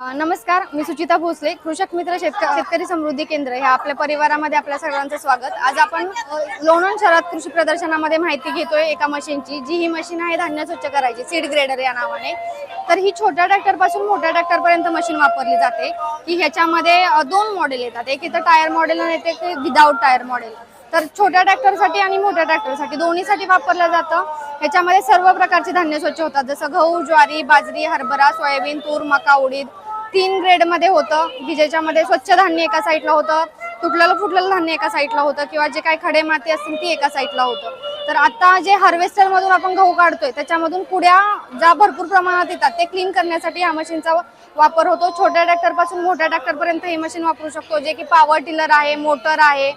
नमस्कार मी सुचिता भोसले कृषक मित्र शेतक शेतकरी समृद्धी केंद्र ह्या आपल्या परिवारामध्ये आपल्या सगळ्यांचं स्वागत. आज आपण अ, लोणंद शहरात कृषी प्रदर्शनामध्ये माहिती घेतोय एका मशीनची जी ही मशीन आहे धान्य स्वच्छ करायची सीड ग्रेडर या नावाने. तर ही छोट्या ट्रॅक्टरपासून मोठ्या ट्रॅक्टरपर्यंत मशीन वापरली जाते. की ह्याच्यामध्ये दोन मॉडेल येतात. एक इथं टायर मॉडेल आणि एक विदाऊट टायर मॉडेल तर छोट्या ट्रॅक्टरसाठी आणि मोठ्या ट्रॅक्टरसाठी दोन्हीसाठी वापरलं जातं. ह्याच्यामध्ये सर्व प्रकारचे धान्य स्वच्छ होतात. जसं गहू ज्वारी बाजरी हरभरा सोयाबीन तूर मका उडीद तीन ग्रेडमध्ये होतं. की ज्याच्यामध्ये स्वच्छ धान्य एका साईडला होतं. तुटलेलं फुटलेलं धान्य एका साईडला होतं किंवा जे काही खडे माती असतील ती एका साईडला होतं. तर आता जे हार्वेस्टरमधून आपण गहू काढतोय त्याच्यामधून कुड्या ज्या भरपूर प्रमाणात येतात ते क्लीन करण्यासाठी या मशीनचा वापर होतो. छोट्या ट्रॅक्टरपासून मोठ्या ट्रॅक्टरपर्यंत हे ही मशीन वापरू शकतो. जे की पॉवर टिलर आहे मोटर आहे.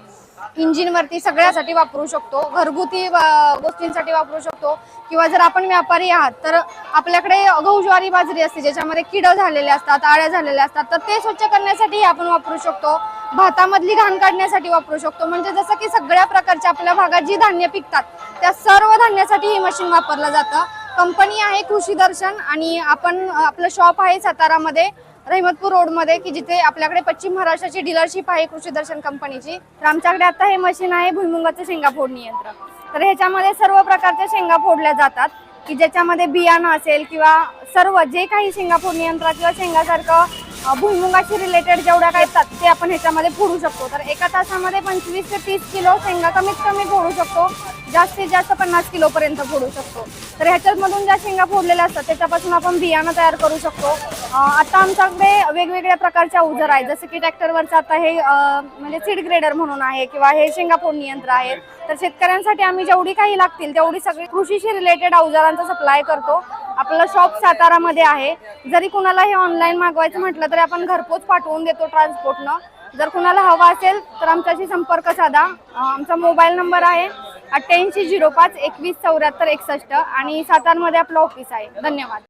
इंजिनवरती सगळ्यासाठी वापरू शकतो घरगुती गोष्टींसाठी वापरू शकतो. किंवा जर आपण व्यापारी आहात तर आपल्याकडे गहू ज्वारी बाजरी असते ज्याच्यामध्ये किड झालेले असतात आळ्या झालेल्या असतात तर ते स्वच्छ करण्यासाठी आपण वापरू शकतो. भातामधली घाण काढण्यासाठी वापरू शकतो. म्हणजे जसं की सगळ्या प्रकारच्या आपल्या भागात जी धान्य पिकतात त्या सर्व धान्यासाठी ही मशीन वापरलं जातं. कंपनी आहे कृषी दर्शन आणि आपण आपलं शॉप आहे सातारामध्ये. रहिमतपूर रोडमध्ये की जिथे आपल्याकडे पश्चिम महाराष्ट्राची डीलरशिप आहे कृषी दर्शन कंपनीची. तर आमच्याकडे आता हे मशीन आहे भुईमुगाचं शेंगा फोडणी यंत्र. तर ह्याच्यामध्ये सर्व प्रकारच्या शेंगा फोडल्या जातात की ज्याच्यामध्ये बियाणं असेल किंवा सर्व जे काही शेंगा फोडणी यंत्र किंवा शेंगासारखं अ, भुईमुगाशी रिलेटेड जेवढ्या काय येतात ते आपण ह्याच्यामध्ये फोडू शकतो. तर एका तासामध्ये पंचवीस ते तीस किलो शेंगा कमीत कमी फोडू शकतो. जास्तीत जास्त पन्नास किलो पर्यंत फोडू शकतो. तर ह्याच्यामधून ज्या शेंगा फोडलेल्या असतात त्याच्यापासून आपण बियाणं तयार करू शकतो. आता आमच्याकडे वेगवेगळ्या प्रकारच्या अवजार आहेत. जसं की ट्रॅक्टरवरचं आता हे म्हणजे सीड ग्रेडर म्हणून आहे किंवा हे शेंगा फोडणी यंत्र आहेत तर शेतकऱ्यांसाठी आम्ही जेवढी काही लागतील तेवढी सगळी कृषीशी रिलेटेड अवजारांचा सप्लाय करतो. आपलं शॉप सातारामध्ये आहे. जरी कुणाला हे ऑनलाईन मागवायचं म्हटलं तरी आपण घरपोच पाठवून देतो ट्रान्सपोर्टनं जर कुणाला हवा असेल तर आमच्याशी संपर्क साधा. आमचा मोबाईल नंबर आहे अठ्ठ्याऐंशी झिरो पाच एकवीस चौऱ्याहत्तर एकसष्ट आणि सातारमध्ये आपलं ऑफिस आहे. धन्यवाद.